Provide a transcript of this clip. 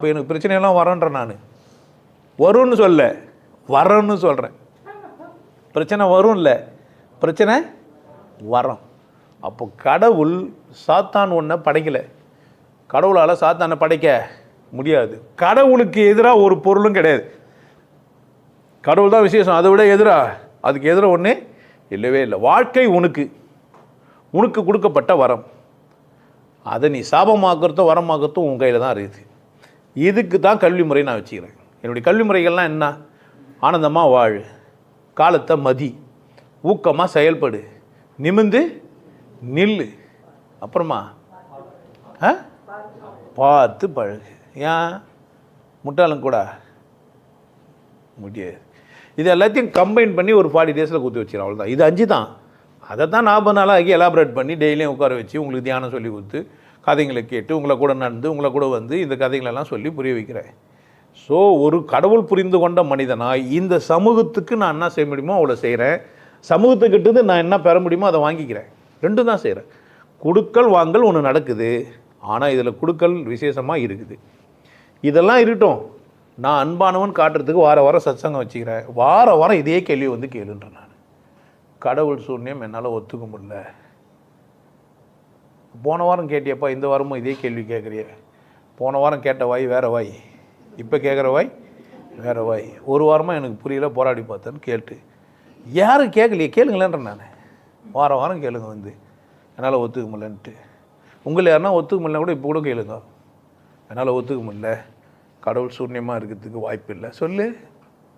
இப்போ எனக்கு பிரச்சனையெல்லாம் வரேன்றேன் நான். வரும்னு சொல்ல. வரேன்னு சொல்கிறேன் பிரச்சனை வரும் இல்லை பிரச்சனை வரும். அப்போ கடவுள் சாத்தான் ஒன்றை படைக்கலை. கடவுளால் சாத்தானை படைக்க முடியாது. கடவுளுக்கு எதிராக ஒரு பொருளும் கிடையாது. கடவுள் தான் விசேஷம். அதை விட எதிராக அதுக்கு எதிராக ஒன்று இல்லவே இல்லை. வாழ்க்கை உனக்கு. உனக்கு கொடுக்கப்பட்ட வரம். அதை நீ சாபமாக்குறதோ வரமாக்குறதோ உன் கையில் தான் இருக்குது. இதுக்கு தான் கல்வி முறை நான் வச்சுக்கிறேன். என்னுடைய கல்வி முறைகள்லாம் என்ன? ஆனந்தமாக வாழ் காலத்தை மதி ஊக்கமாக செயல்படு நிமிந்து நில்லு. அப்புறமா ஆ? பார்த்து பழகு. ஏன்? முட்டாளம் கூட முடியாது. இது எல்லாத்தையும் கம்பைன் பண்ணி ஒரு ஃபார்ட்டி டேஸில் குத்தி வச்சிடும் அவ்வளோதான் இது அஞ்சு தான் அதை தான் நாற்பது நாளாகி எலாபரேட் பண்ணி டெய்லியும் உட்கார வச்சு உங்களுக்கு தியானம் சொல்லி கொடுத்து கதைங்களை கேட்டு உங்களை கூட நடந்து உங்களை கூட வந்து இந்த கதைகளெல்லாம் சொல்லி புரிய வைக்கிறேன். ஸோ ஒரு கடவுள் புரிந்து கொண்ட மனிதனாக இந்த சமூகத்துக்கு நான் என்ன செய்ய முடியுமோ அவ்வளோ செய்கிறேன் சமூகத்துக்கிட்டது நான் என்ன பெற முடியுமோ அதை வாங்கிக்கிறேன். ரெண்டும் தான் செய்கிறேன் கொடுக்கல் வாங்கல் ஒன்று நடக்குது. ஆனால் இதில் கொடுக்கல் விசேஷமாக இருக்குது. இதெல்லாம் இருக்கட்டும். நான் அன்பானவன் காட்டுறதுக்கு வார வாரம் சத்சங்கம் வச்சுக்கிறேன். வார வாரம் இதே கேள்வி வந்து கேளுன்றேன் நான். கடவுள் சூன்யம் என்னால் ஒத்துக்க முடியல. போன வாரம் கேட்டியப்பா இந்த வாரமும் இதே கேள்வி கேட்குறிய போன வாரம் கேட்ட வாய் வேறு வாய். இப்போ கேட்குற வாய் வேறு வாய். ஒரு வாரமாக எனக்கு புரியல போராடி பார்த்தேன்னு கேட்டு. யாரும் கேட்கலையே கேளுங்களேன்றேன் நான். வாரம் வாரம் கேளுங்க வந்து. என்னால் ஒத்துக்க முடியலன்ட்டு. உங்களை யாருன்னா ஒத்துக்க முடியல கூட இப்போ கூட கேளுங்க. என்னால் ஒத்துக்க முடியல. கடவுள் சூன்யமாக இருக்கிறதுக்கு வாய்ப்பு இல்லை. சொல்லு.